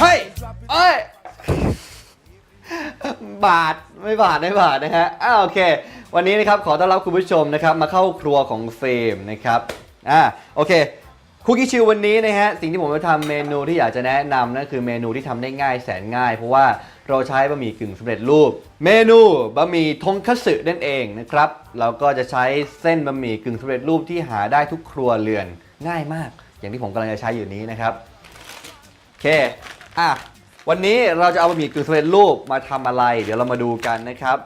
เฮ้ยเอ้ย บาทไม่บาทไม่บาทนะฮะอ้าวโอเค วันนี้นะครับขอต้อนรับคุณผู้ชมนะครับ มาเข้าครัวของเฟรมนะครับอ่าโอเคคุกกี้ชิววันนี้นะฮะสิ่งที่ผมจะทำเมนูที่อยากจะแนะนำนั่นคือเมนูที่ทำได้ง่ายแสนง่าย เพราะว่าเราใช้บะหมี่กึ่งสำเร็จรูป เมนูบะหมี่ทงคัตสึนั่นเองนะครับเราก็จะใช้เส้นบะหมี่กึ่งสำเร็จรูปที่หาได้ทุกครัวเรือนง่ายมาก อย่างที่ผมกำลังจะใช้อยู่นี้นะครับ เค อะ วันนี้เราจะเอาบะหมี่กึ่งสำเร็จรูปมาทำอะไร เดี๋ยวเรามาดูกันนะครับ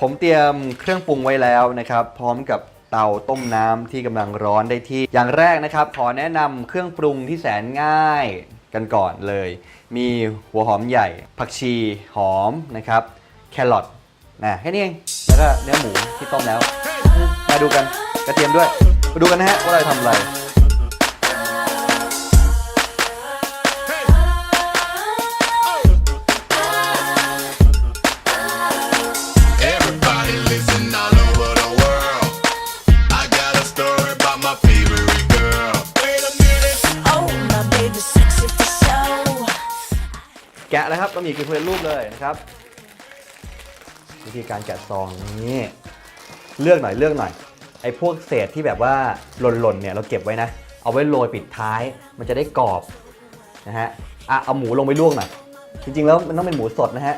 ผมเตรียมเครื่องปรุงไว้แล้วนะครับ พร้อมกับเตาต้มน้ำที่กำลังร้อนได้ที่ อย่างแรกนะครับ ขอแนะนำเครื่องปรุงที่แสนง่ายกันก่อนเลย มีหัวหอมใหญ่ ผักชีหอมนะครับ แครอทนะแค่นี้เอง แล้วก็เนื้อหมูที่ต้มแล้ว มาดูกันกระเทียมด้วย มาดูกันนะฮะว่าเราจะทำอะไร แกะแล้วครับบะหมี่กึ่งสำเร็จรูปเลยนะครับ วิธีการแกะซองนี้เลือกหน่อยเลือกหน่อยไอ้พวกเศษที่แบบว่าหล่นๆเนี่ยเราเก็บไว้นะ เอาไว้โรยปิดท้าย มันจะได้กรอบนะฮะอะเอาหมูลงไปลวกหน่อยจริงๆแล้วมันต้องเป็นหมูสดนะฮะ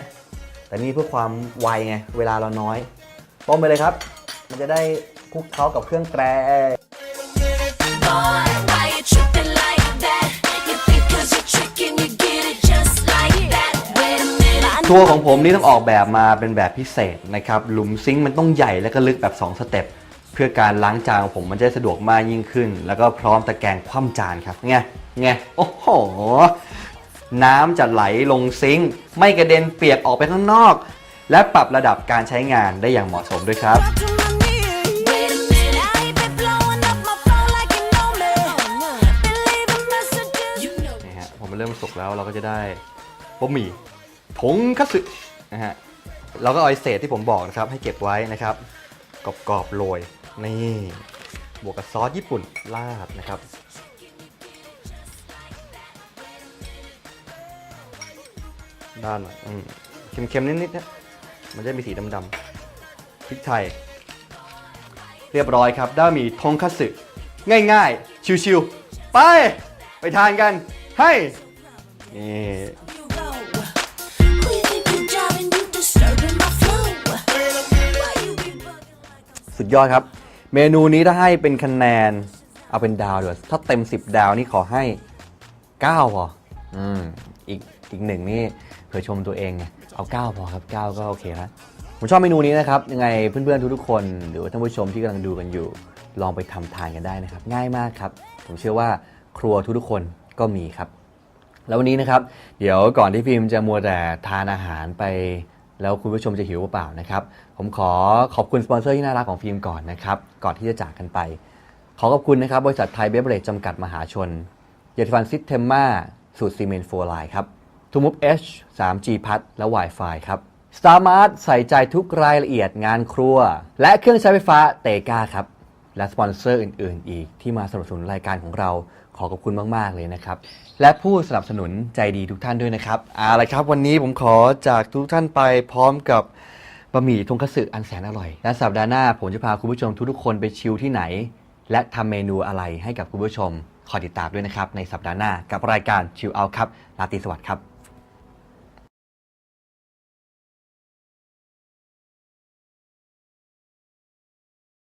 แต่นี่เพื่อความไวไงเวลาเราน้อยต้มไปเลยครับ มันจะได้คลุกเคล้ากับเครื่องแกง a minute. ครัวของผมนี่ต้องออกแบบมาเป็นแบบพิเศษนะครับหลุมซิงค์มันต้องใหญ่และก็ลึกแบบ 2 สเต็ปเพื่อการล้างจานของผมมันจะได้สะดวกมากยิ่งขึ้น แล้วก็พร้อมตะแกรงคว่ำจานครับไงไงโอ้โหน้ำจะไหลลงซิงค์ไม่กระเด็นเปียกออกไปข้างนอก และปรับระดับการใช้งานได้อย่างเหมาะสมด้วยครับ Drop to my knees. Wait a minute. I ain't been blowing up my phone like you know me. Been leaving messages. You know นะฮะพอมันเริ่มสุกแล้วเราก็จะได้บะหมี่ ทงคัตสึนะฮะเราก็เอาไอเศษที่ผมบอกนะครับ ให้เก็บไว้นะครับกรอบๆโรยนี่บวกกับซอสญี่ปุ่นราดนะครับด้านอืมเค็มๆนิดๆนะมันจะมีสีดำๆพริกไทย เรียบร้อยครับ ได้มีทงคัตสึง่ายๆ ชิวๆ ไป ไปทานกัน ให้นี่ สุดยอดครับ เมนูนี้ถ้าให้เป็นคะแนน เอาเป็นดาวเดี๋ยวถ้าเต็ม 10 ดาวนี่ขอให้ 9 พอ อืม อีกอีกหนึ่งนี่เผื่อชมตัวเองไงเอา 9 พอครับ 9 ก็โอเคแล้วผมชอบเมนูนี้นะครับ ยังไงเพื่อนๆทุกๆคน หรือว่าท่านผู้ชมที่กำลังดูกันอยู่ ลองไปทำทานกันได้นะครับ ง่ายมากครับ ผมเชื่อว่าครัวทุกๆคนก็มีครับ แล้ววันนี้นะครับ เดี๋ยวก่อนที่พิมพ์จะมัวแต่ทานอาหารไป แล้วคุณผู้ชมจะหิวเปล่าๆนะครับ ผมขอขอบคุณสปอนเซอร์ที่น่ารักของฟิล์มก่อนนะครับ ก่อนที่จะจากกันไป ขอขอบคุณนะครับ บริษัทไทยเบเบรจจำกัดมหาชน เยติฟันซิสเทมมาสูตรซีเมนต์โฟร์ไลน์ครับทูมุฟ H 3G พัดและ Wi-Fi ครับ StarMart ใส่ใจทุกรายละเอียดงานครัว และเครื่องใช้ไฟฟ้าเตกาครับ และสปอนเซอร์อื่น ๆ อีกที่มาสนับสนุนรายการของเรา ขอขอบคุณมาก ๆ เลยนะครับ และผู้สนับสนุนใจดีทุกท่านด้วยนะครับเอาละครับ วันนี้ผมขอจากทุกท่านไปพร้อมกับบะหมี่ทงคัตสึอันแสนอร่อย และสัปดาห์หน้าผมจะพาคุณผู้ชมทุกๆคนไปชิลที่ไหน และทำเมนูอะไรให้กับคุณผู้ชมคอยติดตามด้วยนะครับในสัปดาห์หน้ากับรายการชิลเอาครับลาตรีสวัสดิ์ครับ